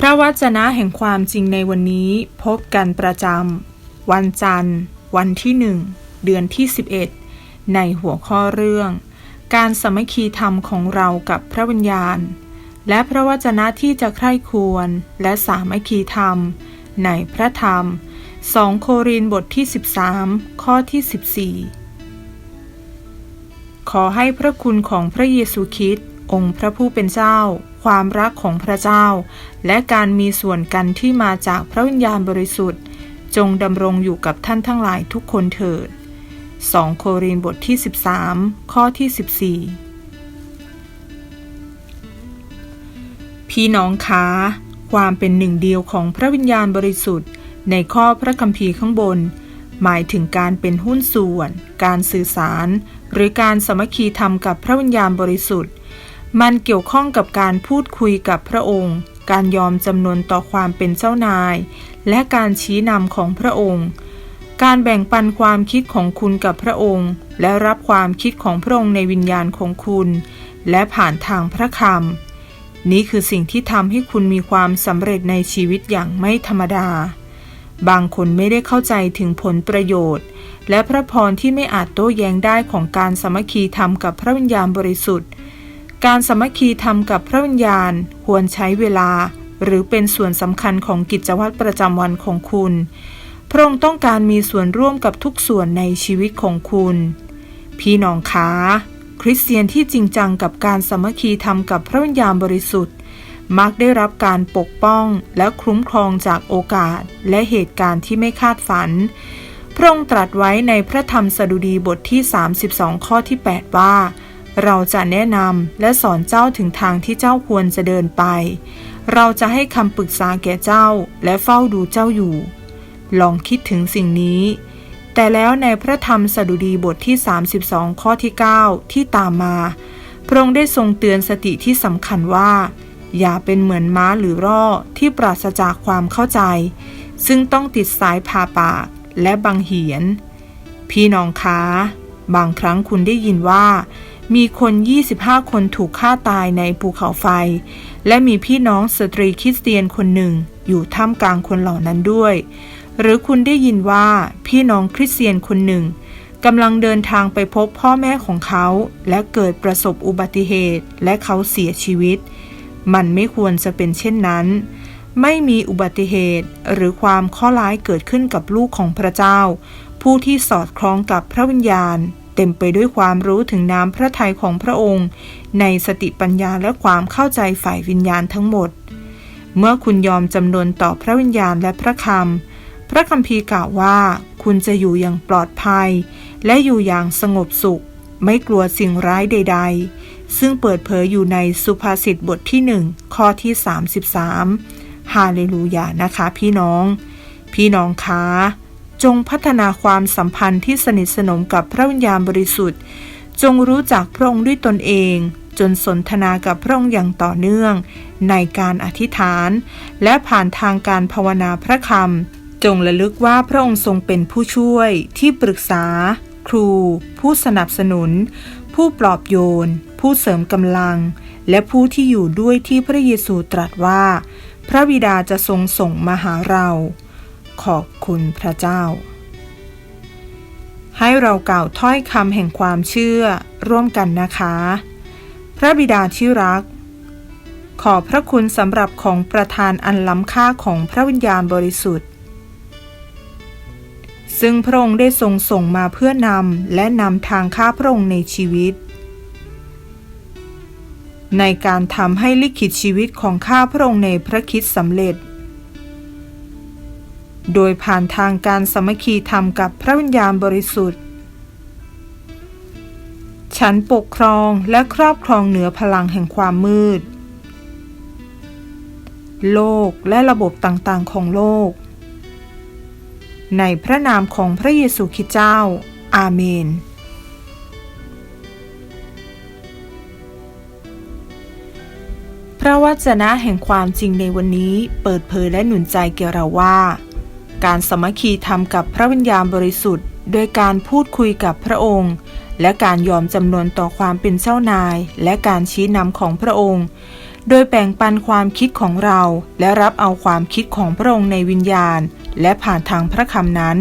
พระวจนะแห่งความจริงในวันนี้พบกันประจำวันจันทร์ วันที่หนึ่งเดือนที่ 11 ในหัวข้อเรื่อง การสมัคคีธรรมของเรากับพระวิญญาณ และพระวจนะที่จะใคร่ควรและสามัคคีธรรม ในพระธรรม 2 โครินบทที่ 13 ข้อที่ 14 ขอให้พระคุณของพระเยซูคริสต์องค์พระผู้เป็นเจ้า ความรักของพระเจ้า และการมีส่วนกันที่มาจากพระวิญญาณบริสุทธิ์ จงดำรงอยู่กับท่านทั้งหลายทุกคนเถิด 2 โครินธ์บทที่ 13 ข้อที่ 14 พี่น้องคะความเป็นหนึ่งเดียวของพระวิญญาณบริสุทธิ์ ในข้อพระคัมภีร์ข้างบน หมายถึงการเป็นหุ้นส่วน การสื่อสาร หรือการสมัคคีธรรมกับพระวิญญาณบริสุทธิ์ มันเกี่ยวข้องกับการพูดคุยกับพระองค์ การยอมจำนนต่อความเป็นเจ้านาย และการชี้นำของพระองค์ การแบ่งปันความคิดของคุณกับพระองค์ และรับความคิดของพระองค์ในวิญญาณของคุณ และผ่านทางพระคำนี่คือสิ่งที่ทำให้คุณมีความสำเร็จในชีวิตอย่างไม่ธรรมดา บางคนไม่ได้เข้าใจถึงผลประโยชน์ และพระพรที่ไม่อาจโต้แย้งได้ของการสมัคคีธรรมกับพระวิญญาณบริสุทธิ์ การสมัคคีธรรมกับพระวิญญาณควรใช้เวลา หรือเป็นส่วนสำคัญของกิจวัตรประจำวันของคุณ พระองค์ต้องการมีส่วนร่วมกับทุกส่วนในชีวิตของคุณ พี่น้องคะคริสเตียนที่จริงจังกับการสมัคคีธรรมกับพระวิญญาณบริสุทธิ์ มักได้รับการปกป้องและคุ้มครองจากโอกาสและเหตุการณ์ที่ไม่คาดฝัน พระองค์ตรัสไว้ในพระธรรมสดุดีบทที่ 32 ข้อที่ 8 ว่า เราจะแนะนำและสอนเจ้าถึงทางที่เจ้าควรจะเดินไป เราจะให้คำปรึกษาแก่เจ้าและเฝ้าดูเจ้าอยู่ ลองคิดถึงสิ่งนี้ แต่แล้วในพระธรรมสดุดีบทที่ 32 ข้อที่ 9 ที่ตามมา พระองค์ได้ทรงเตือนสติที่สำคัญว่า อย่าเป็นเหมือนม้าหรือร่อที่ปราศจากความเข้าใจ ซึ่งต้องติดสายผ่าปากและบังเหียน พี่น้องคะบางครั้งคุณได้ยินว่า มีคน 25 คนถูกฆ่าตายในภูเขาไฟ และมีพี่น้องสตรีคริสเตียนคนหนึ่ง อยู่ท่ามกลางคนเหล่านั้นด้วย หรือคุณได้ยินว่าพี่น้องคริสเตียนคนหนึ่งกำลังเดินทางไปพบพ่อแม่ของเขา และเกิดประสบอุบัติเหตุและเขาเสียชีวิต มันไม่ควรจะเป็นเช่นนั้น ไม่มีอุบัติเหตุหรือความข้อร้ายเกิดขึ้นกับลูกของพระเจ้า ผู้ที่สอดคล้องกับพระวิญญาณ เต็มไปด้วยความรู้ถึงน้ำพระทัยของพระองค์ ในสติปัญญาและความเข้าใจฝ่ายวิญญาณทั้งหมด เมื่อคุณยอมจำนวนต่อพระวิญญาณและพระคำพระคัมภีร์กล่าวว่า คุณจะอยู่อย่างปลอดภัย และอยู่อย่างสงบสุข ไม่กลัวสิ่งร้ายใด ๆ ซึ่งเปิดเผยอยู่ในสุภาษิตบทที่หนึ่งข้อที่ 33ฮาเลลูยานะคะพี่น้อง พี่น้องคะ จงพัฒนาความสัมพันธ์ที่สนิทสนมกับพระวิญญาณบริสุทธิ์ จงรู้จักพระองค์ด้วยตนเอง จนสนทนากับพระองค์อย่างต่อเนื่อง ในการอธิษฐาน และผ่านทางการภาวนาพระคำจงระลึกว่าพระองค์ทรงเป็นผู้ช่วย ที่ปรึกษา ครู ผู้สนับสนุน ผู้ปลอบโยน ผู้เสริมกำลัง และผู้ที่อยู่ด้วยที่พระเยซูตรัสว่า พระบิดาจะทรงส่งมาหาเรา ขอบคุณพระเจ้า ให้เรากล่าวถ้อยคำแห่งความเชื่อร่วมกันนะคะ พระบิดาที่รัก ขอพระคุณสำหรับของประทานอันล้ำค่าของพระวิญญาณบริสุทธิ์ ซึ่งพระองค์ได้ทรงส่งมาเพื่อนำและนำทางข้าพระองค์ในชีวิตในการทำให้ลิขิตชีวิตของข้าพระองค์ในพระคิดสำเร็จ โดยผ่านทางการสมัคคีธรรมกับพระวิญญาณบริสุทธิ์ ฉันปกครองและครอบครองเหนือพลังแห่งความมืด โลกและระบบต่างๆของโลก ในพระนามของพระเยซูคริสต์เจ้า อาเมนพระวจนะแห่งความจริงในวันนี้เปิดเผยและหนุนใจแก่เราว่า การสมัคคีธรรมกับพระวิญญาณบริสุทธิ์ โดยการพูดคุยกับพระองค์ และการยอมจำนวนต่อความเป็นเจ้านาย และการชี้นำของพระองค์ โดยแบ่งปันความคิดของเรา และรับเอาความคิดของพระองค์ในวิญญาณ และผ่านทางพระคำนั้น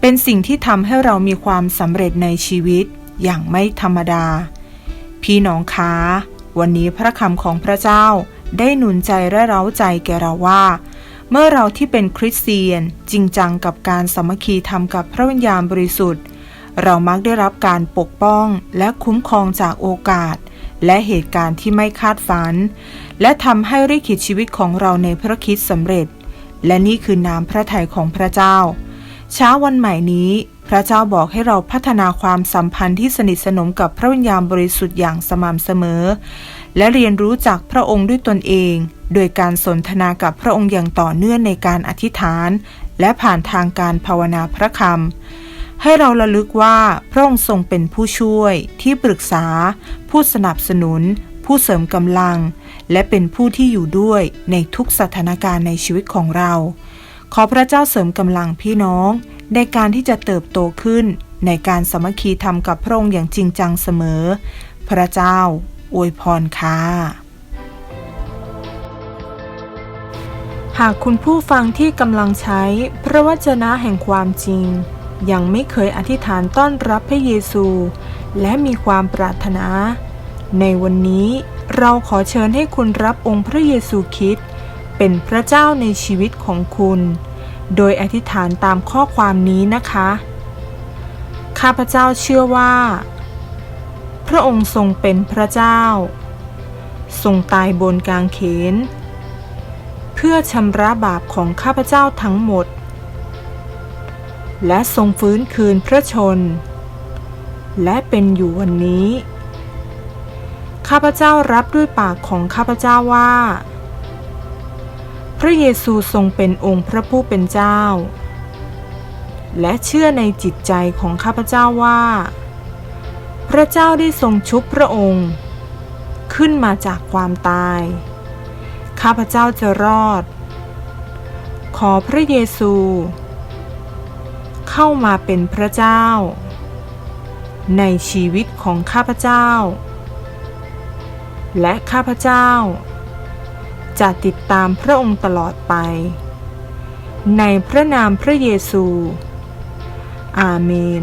เป็นสิ่งที่ทำให้เรามีความสำเร็จในชีวิต อย่างไม่ธรรมดา พี่น้องคะวันนี้พระคำของพระเจ้าได้หนุนใจและเร้าใจแก่เราว่า เมื่อเราที่เป็นคริสเตียนจริงจังกับการสามัคคีธรรมกับพระวิญญาณบริสุทธิ์ เรามักได้รับการปกป้องและคุ้มครองจากโอกาส และเหตุการณ์ที่ไม่คาดฝัน และทำให้ริขิตชีวิตของเราในพระคิดสำเร็จ และนี่คือน้ำพระทัยของพระเจ้า เช้าวันใหม่นี้ พระเจ้าบอกให้เราพัฒนาความสัมพันธ์ที่สนิทสนมกับพระวิญญาณบริสุทธิ์อย่างสม่ำเสมอ และเรียนรู้จากพระองค์ด้วยตนเอง โดยการสนทนากับพระองค์อย่างต่อเนื่องในการอธิษฐาน และผ่านทางการภาวนาพระคำให้เราระลึกว่าพระองค์ทรงเป็นผู้ช่วย ที่ปรึกษา ผู้สนับสนุน ผู้เสริมกำลัง และเป็นผู้ที่อยู่ด้วยในทุกสถานการณ์ในชีวิตของเรา ขอพระเจ้าเสริมกำลังพี่น้อง ในการที่จะเติบโตขึ้นในการสมัคคีธรรมกับพระองค์อย่างจริงจังเสมอ พระเจ้า อวยพรค่ะ หากคุณผู้ฟังที่กำลังใช้พระวจนะแห่งความจริง ยังไม่เคยอธิษฐานต้อนรับพระเยซู และมีความปรารถนา ในวันนี้เราขอเชิญให้คุณรับองค์พระเยซูคริสต์เป็นพระเจ้าในชีวิตของคุณ โดยอธิษฐานตามข้อความนี้นะคะ ข้าพเจ้าเชื่อว่า พระองค์ทรงเป็นพระเจ้า ทรงตายบนกางเขน เพื่อชำระบาปของข้าพเจ้าทั้งหมด และทรงฟื้นคืนพระชน และเป็นอยู่วันนี้ ข้าพเจ้ารับด้วยปากของข้าพเจ้าว่า พระเยซูทรงเป็นองค์พระผู้เป็นเจ้า และเชื่อในจิตใจของข้าพเจ้าว่า ระเจ้าได้ทรงชุบพระองค์ ขึ้นมาจากความตาย ข้าพเจ้าจะรอด ขอพระเยซู เข้ามาเป็นพระเจ้า ในชีวิตของข้าพเจ้า และข้าพเจ้า จะติดตามพระองค์ตลอดไป ในพระนามพระเยซู อาเมน